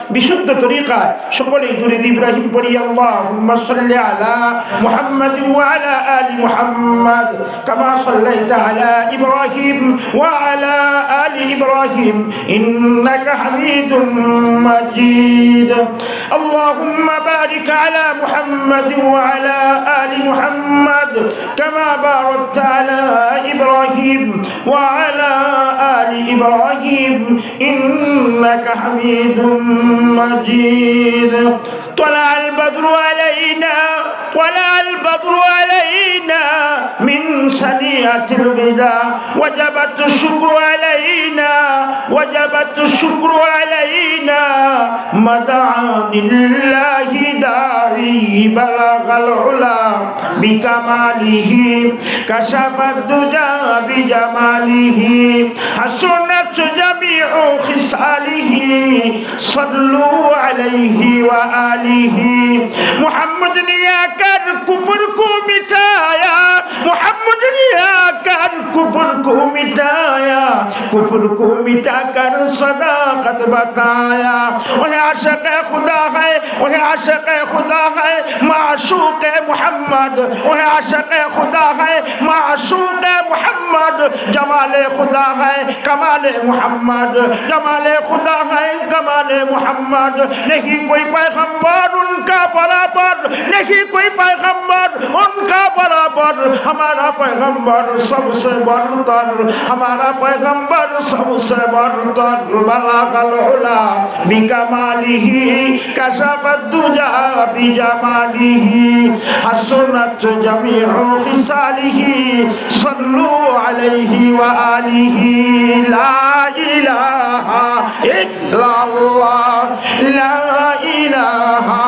বিশুদ্ধ তরিকায় সকলেই দুরিদ ইব্রাহিম পড়ি আল্লাহুম্মা সাল্লি আলা মুহাম্মাদ ওয়া আলা আলি মুহাম্মাদ কামা সাল্লাইতা আলা ইব্রাহিম ওয়া আলা আলি ইব্রাহিম ইন্নাকা হামিদুম মাজিদ। আল্লাহুম্মা বারিক আলা মুহাম্মাদ ওয়া আলা আলি মুহাম্মাদ কামা বারাকতা আলা ইব্রাহিম ওয়া আলি ইব্রাহিম ইন্না إنك حميد مجيد. طلع البدر علينا طلع البدر علينا من سنية الوداع. وجبت الشكر علينا وجبت الشكر علينا. مدعا لله داعي بلغ العلا بكماله كشف الدجى بجماله. حسنت جميع خصاله صلوا عليه وآله. محمد يا كر كفر کو مٹایا محمد يا کر کفر کو কুফুর কো মিটা কর সদাকত বাতায়া? ওহে আশক খুদা হে ওহে আশক খুদা হে মাশুক মুহাম্মদ। ওহে আশক খুদা হে মাশুক মুহাম্মদ। জমাল খুদা হে কমাল মুহাম্মদ। জমাল খুদা হে কমাল মুহাম্মদ। নেহি কোই पैगंबर उनका बराबर नहीं कोई पैगंबर उनका बराबर हमारा पैगंबर सबसे बढ़कर हमारा पैगंबर নম্বর সমস্যা বর্তন বালা কালোলা বিকামালিহি কাশাবাদুজা বিজামালিহি হাসনাত জামিউ খিসালিহি, সাল্লু আলাইহি ওয়া আলিহি। লা ইলাহা ইল্লাল্লাহ, লা ইলাহা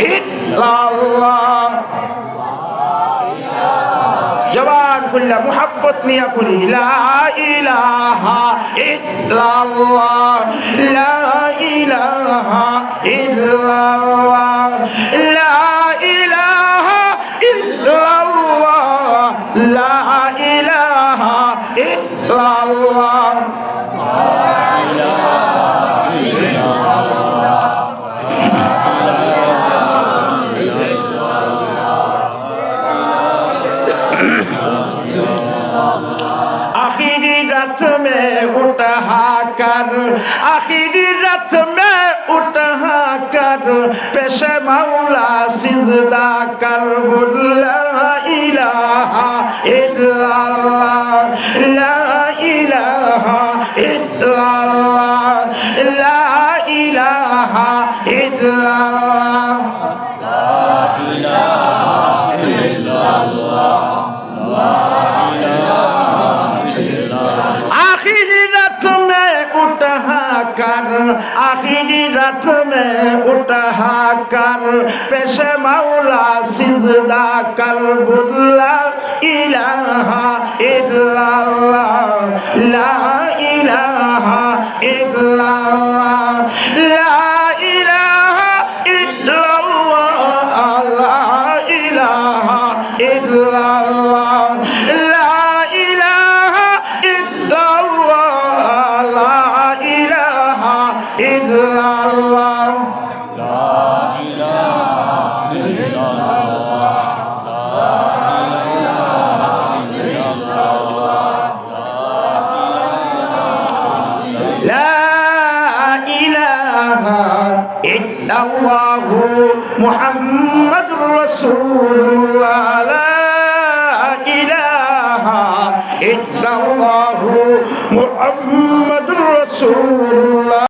ইল্লাল্লাহ। জবান খুললা মোহাব্বত নিয়া পড়ি লা ইলাহা ইল্লাল্লাহ। লা ইলাহা ইল্লাল্লাহ। লা ইলাহা ইল্লাল্লাহ। লা ইলাহা ইল্লাল্লাহ। रात में उठा कर आखिरी रात में उठा कर पेश मौला सिजदा कर बुल्ला इलाहा इल्लल्लाह ला इलाहा इल्लल्लाह ला इलाहा इल्लल्लाह آخری رت میں اٹھا کر پیش مولا سجدہ کر بلا الہ الا اللہ لا الہ الله محمد رسول الله.